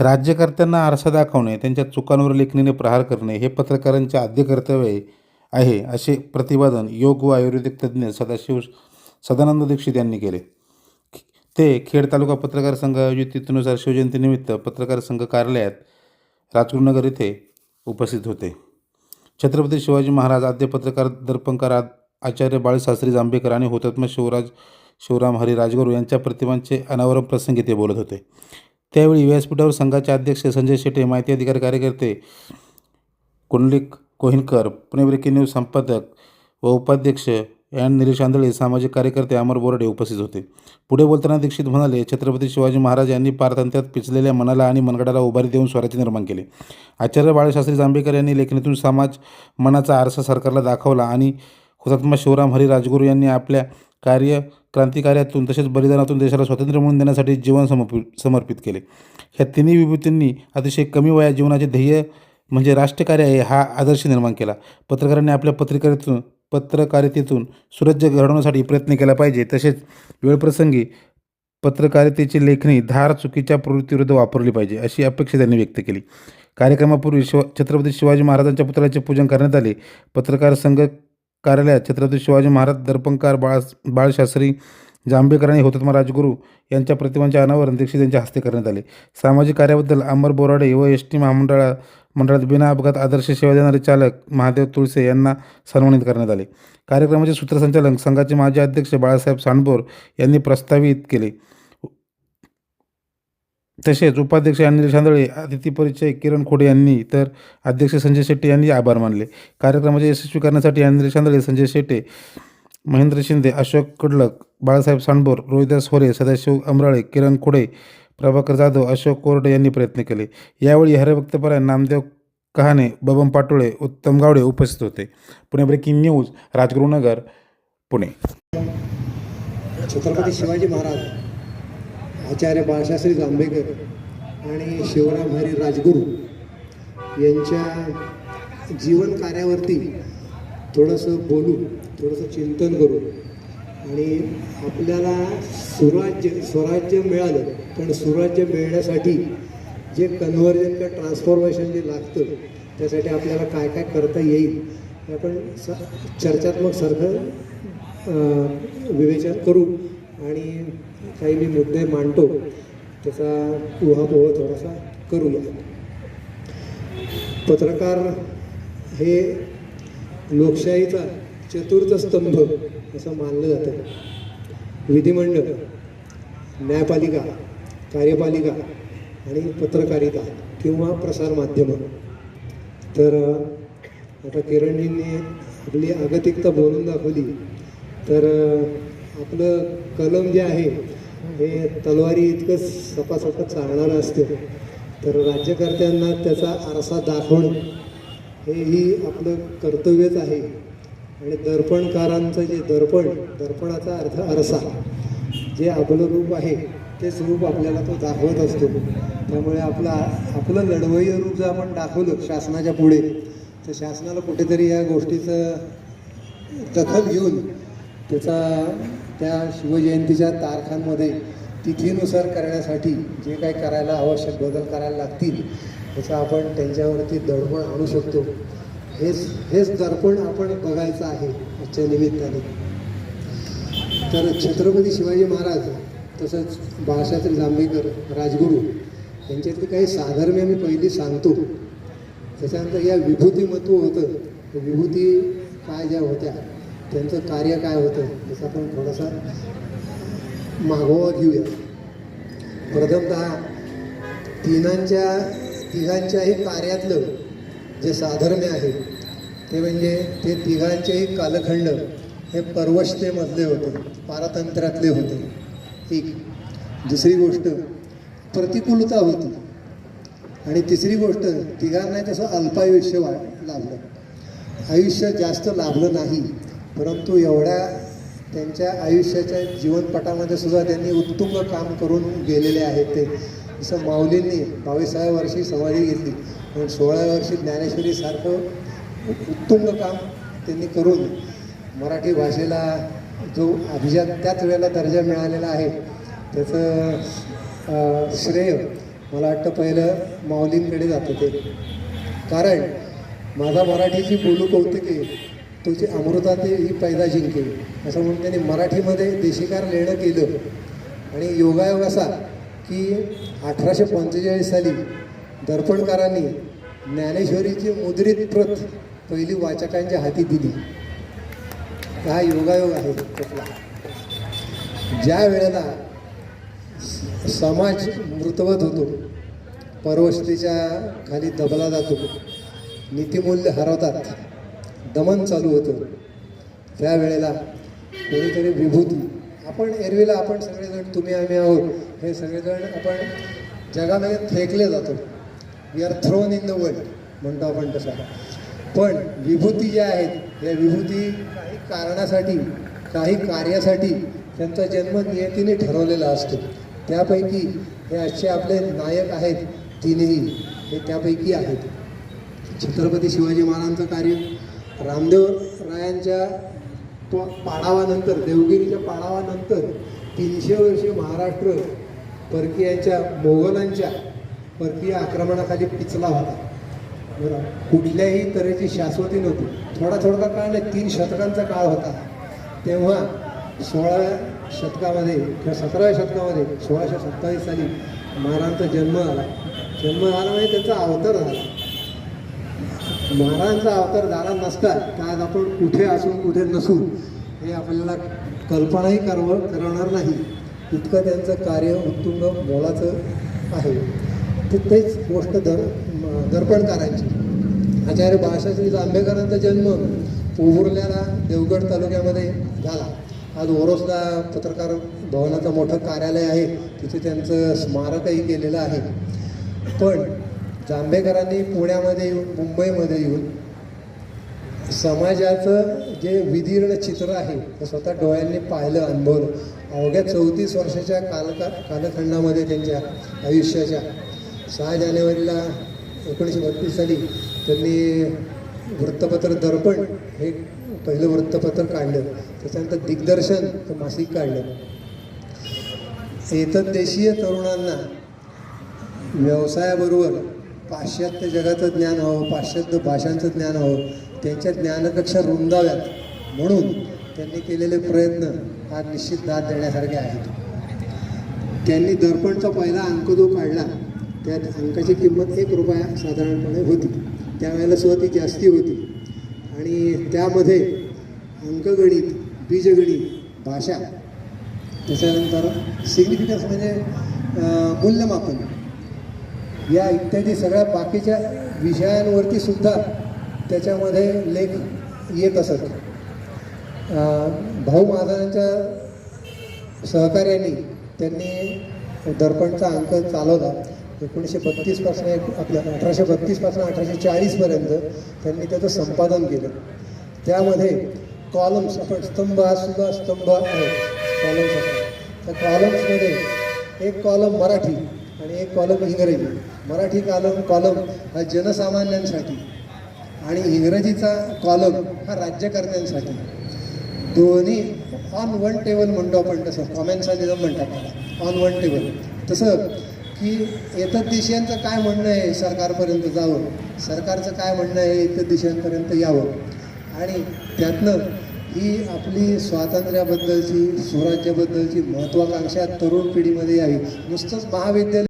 राज्यकर्त्यांना आरसा दाखवणे त्यांच्या चुकांवर लेखणीने प्रहार करणे हे पत्रकारांचे आद्य कर्तव्य आहे असे प्रतिपादन योग व आयुर्वेदिक तज्ज्ञ सदाशिव सदानंद दीक्षित यांनी केले. ते खेड तालुका पत्रकार संघ आयोजित तिथनुसार शिवजयंतीनिमित्त पत्रकार संघ कार्यालयात राजगुरुनगर येथे उपस्थित होते. छत्रपती शिवाजी महाराज आद्य पत्रकार दर्पणकार आचार्य बाळशास्त्री जांभेकर आणि हुतात्मा शिवराज शिवराम हरी राजगुरू यांच्या प्रतिमांचे अनावरण प्रसंगी ते बोलत होते. त्यावेळी व्यासपीठावर संघाचे अध्यक्ष संजय शेटे माहिती अधिकारी कार्यकर्ते कुंडलिक कोहिनकर पुणे ब्रेकिंग न्यूज संपादक व उपाध्यक्ष अँड निलेश आंधळे सामाजिक कार्यकर्ते अमर बोर्डे उपस्थित होते. पुढे बोलताना दीक्षित म्हणाले छत्रपती शिवाजी महाराज यांनी पारतंत्र्यात पिचलेल्या मनाला आणि मनगडाला उभारी देऊन स्वराज्य निर्माण केले. आचार्य बाळशास्त्री जांभेकर यांनी लेखणीतून समाज मनाचा आरसा सरकारला दाखवला आणि हुतात्मा शिवराम हरी राजगुरू यांनी आपल्या कार्य क्रांतिकार्यातून तसेच बलिदानातून देशाला स्वातंत्र्य मिळवून देण्यासाठी जीवन समर्पित समर्पित केले. ह्या तिन्ही विभूतींनी अतिशय कमी वयात जीवनाचे ध्येय म्हणजे राष्ट्रकार्य आहे हा आदर्श निर्माण केला. पत्रकारांनी आपल्या पत्रकारितेतून पत्रकारितेतून सुरज्य घडवण्यासाठी प्रयत्न केला पाहिजे. तसेच वेळप्रसंगी पत्रकारितेची लेखणी धार चुकीच्या प्रवृत्तीविरुद्ध वापरली पाहिजे अशी अपेक्षा त्यांनी व्यक्त केली. कार्यक्रमापूर्वी शिव छत्रपती शिवाजी महाराजांच्या पुतळ्याचे पूजन करण्यात आले. पत्रकार संघ कार्यालयात छत्रपती शिवाजी महाराज दर्पणकार बाळ बाळशास्त्री जांभेकर आणि हुतात्मा राजगुरू यांच्या प्रतिमांचे अनावरण दीक्षित यांच्या हस्ते करण्यात आले. सामाजिक कार्याबद्दल अंबर बोराडे व एस टी महामंडळा मंडळात बिना अपघात आदर्श सेवा देणारे चालक महादेव तुळसे यांना सन्मानित करण्यात आले. कार्यक्रमाचे सूत्रसंचालन संघाचे माजी अध्यक्ष बाळासाहेब सांडबोर यांनी प्रस्तावित केले. तसेच उपाध्यक्ष अनिल शांदळे अतिथी परिचय किरण खोडे यांनी तर अध्यक्ष संजय शेट्टी यांनी आभार मानले. कार्यक्रमाचे यशस्वी करण्यासाठी अनिल शांदळे संजय शेट्टे महेंद्र शिंदे अशोक कडलक बाळासाहेब सांडबोर रोहिदास होरे सदाशिव अमराळे किरण खोडे प्रभाकर जाधव अशोक कोरडे यांनी प्रयत्न केले. यावेळी हरभक्तपराय नामदेव कहाणे बबम पाटोळे उत्तम गावडे उपस्थित होते. Pune breaking news Rajgurunagar Pune. Chhatrapati Shivaji Maharaj. Acharya Balshastri Jambhekar आणि शिवराम हरी राजगुरू यांच्या जीवन कार्यावरती थोडंसं बोलू थोडंसं चिंतन करू. आणि आपल्याला सुराज्य स्वराज्य मिळालं पण सुराज्य मिळण्यासाठी जे कन्व्हर्जन किंवा ट्रान्सफॉर्मेशन जे लागतं त्यासाठी आपल्याला काय काय करता येईल हे आपण स चर्चात्मक सारखं विवेचन करू. आणि काही मी मुद्दे मांडतो त्याचा उहापोह थोडासा करूया. पत्रकार हे लोकशाहीचा चतुर्थ स्तंभ असं मानलं जातं. विधिमंडळ न्यायपालिका कार्यपालिका आणि पत्रकारिता किंवा प्रसारमाध्यमं तर आता किरणजींनी आपली अगतिकता बोलून दाखवली तर आपलं कलम जे आहे हे तलवारी इतकं सपासपत चालणारं असतं. तर राज्यकर्त्यांना त्याचा आरसा दाखवणं हेही आपलं कर्तव्यच आहे. आणि दर्पणकारांचं जे दर्पण दर्पणाचा अर्थ आरसा जे आपलं रूप आहे तेच रूप आपल्याला तो दाखवत असतो. त्यामुळे आपला आपलं लढवय्य रूप जर आपण दाखवलं शासनाच्या पुढे तर शासनाला कुठेतरी या गोष्टीचं दखल घेऊन त्याचा त्या शिवजयंतीच्या तारखांमध्ये तिथीनुसार करण्यासाठी जे काही करायला आवश्यक बदल करायला लागतील त्याचा आपण त्यांच्यावरती दडपण आणू शकतो. हेच हेच दर्पण आपण बघायचं आहे आजच्या निमित्ताने. तर छत्रपती शिवाजी महाराज तसंच बाळशास्त्री जांभेकर राजगुरू यांच्यातली काही साधर्म्य मी पहिली सांगतो. त्याच्यानंतर या विभूतीमत्व होतं. तर विभूती काय ज्या होत्या? त्यांचं कार्य काय होतं त्याचा आपण थोडासा मागोवा घेऊया. प्रथमतः तिघांच्या तिघांच्याही कार्यातलं जे साधर्म्य आहे ते म्हणजे ते तिघांचेही कालखंड हे पर्वशतेमधले होते पारतंत्र्यातले होते. एक. दुसरी गोष्ट प्रतिकूलता होती. आणि तिसरी गोष्ट तिघांना तसं अल्पायुष्य वा लाभलं. आयुष्य जास्त लाभलं नाही. परंतु एवढ्या त्यांच्या आयुष्याच्या जीवनपटामध्ये सुद्धा त्यांनी उत्तुंग काम करून गेलेले आहेत ते. जसं माऊलींनी बावीसाव्या वर्षी समाधी घेतली. पण सोळाव्या वर्षी ज्ञानेश्वरीसारखं उत्तुंग काम त्यांनी करून मराठी भाषेला जो अभिजात त्याच वेळेला दर्जा मिळालेला आहे त्याचं श्रेय मला वाटतं पहिलं माऊलींकडे जातं ते. कारण माझा मराठीची बोलू कौतुके तुझी अमृताते ही पैदा जिंकेल असं म्हणून त्यांनी मराठीमध्ये देशिकार लिहिणं केलं. आणि योगायोग असा की अठराशे पंचेचाळीस साली दर्पणकारांनी ज्ञानेश्वरीची मुद्रित प्रत पहिली वाचकांच्या हाती दिली. हा योगायोग आहे त्यातला ज्या वेळेला समाज मृतवत होतो परवस्तीच्या खाली दबला जातो नीतिमूल्य हरवतात दमन चालू होतं. त्यावेळेला कोणीतरी विभूती. आपण एरवीला आपण सगळेजण तुम्ही आम्ही आहोत हे सगळेजण आपण जगामध्ये फेकले जातो. We are thrown in the world म्हणतो आपण तसा पण विभूती ज्या आहेत या विभूती काही कारणासाठी काही कार्यासाठी त्यांचा जन्म नियतीने ठरवलेला असतो. त्यापैकी हे आजचे आपले नायक आहेत तीनही हे त्यापैकी आहेत. छत्रपती शिवाजी महाराजांचं कार्य रामदेव रायांच्या तो पाडावानंतर देवगिरीच्या पाडावानंतर तीनशे वर्षे महाराष्ट्र परकीयांच्या मोगलांच्या परकीय आक्रमणाखाली पिचला होता. बरं कुठल्याही तऱ्हेची शाश्वती नव्हती. थोडा थोडा काळ नाही तीन शतकांचा काळ होता. तेव्हा सोळाव्या शतकामध्ये किंवा सतराव्या शतकामध्ये सोळाशे सत्तावीस साली महाराजांचा जन्म आला. जन्म झाला म्हणजे त्यांचा अवतार झाला. महाराजांचा अवतार झाला नसता का आज आपण कुठे असू कुठे नसू हे आपल्याला कल्पनाही करव करणार नाही. इतकं त्यांचं कार्य उत्तुंग मोलाचं आहे. ते तेच गोष्ट दर दर्पणकारांची आचार्य बाळशास्त्री जांभेकरांचा जन्म पोहुर्ल्याला देवगड तालुक्यामध्ये झाला. आज ओरोसला पत्रकार भवनाचं मोठं कार्यालय आहे. तिथे त्यांचं स्मारकही केलेलं आहे. पण जांभेकरांनी पुण्यामध्ये येऊन मुंबईमध्ये येऊन समाजाचं जे विदीर्ण चित्र आहे ते स्वतः डोळ्यांनी पाहिलं अनुभवलं. अवघ्या चौतीस वर्षाच्या कालका कालखंडामध्ये त्यांच्या आयुष्याच्या सहा जानेवारीला एकोणीसशे बत्तीस साली त्यांनी वृत्तपत्र दर्पण हे पहिलं वृत्तपत्र काढलं. त्याच्यानंतर दिग्दर्शन हे मासिक काढलं. एतद्देशीय तरुणांना व्यवसायाबरोबर पाश्चात्य जगाचं ज्ञान हवं पाश्चात्य भाषांचं ज्ञान हवं त्यांच्या ज्ञानकक्षा रुंदाव्यात. म्हणून त्यांनी केलेले प्रयत्न हा निश्चित दाद देण्यासारखे आहेत. त्यांनी दर्पणचा पहिला अंक जो काढला त्यात अंकाची किंमत एक रुपया साधारणपणे होती. त्यावेळेला सुद्धा ती जास्ती होती. आणि त्यामध्ये अंकगणित बीजगणित भाषा त्याच्यानंतर सिग्निफिकन्स म्हणजे मूल्यमापन. या इत्यादी सगळ्या बाकीच्या विषयांवरती सुद्धा त्याच्यामध्ये लेख येत असत. भाऊ महाराजांच्या सहकार्याने त्यांनी दर्पणचा अंक चालवला. एकोणीसशे बत्तीसपासून एक आपल्या अठराशे बत्तीसपासून अठराशे चाळीसपर्यंत त्यांनी त्याचं संपादन केलं. त्यामध्ये कॉलम्स आपण स्तंभ हा सुद्धा स्तंभ आहे. कॉलम्स त्या कॉलम्समध्ये एक कॉलम मराठी आणि एक कॉलम इंग्रजी. मराठी कॉलम कॉलम हा जनसामान्यांसाठी. आणि इंग्रजीचा कॉलम हा राज्यकर्त्यांसाठी. दोन्ही ऑन वन टेबल म्हणतो आपण तसं. कॉमेन्सालिझम म्हणतात ऑन वन टेबल तसं की येतात देशांचं काय म्हणणं आहे सरकारपर्यंत जावं? सरकारचं काय म्हणणं आहे इतर देशांपर्यंत यावं? आणि त्यातनं ही आपली स्वातंत्र्याबद्दलची स्वराज्याबद्दलची महत्त्वाकांक्षा तरुण पिढीमध्ये यावी. नुसतंच महाविद्यालय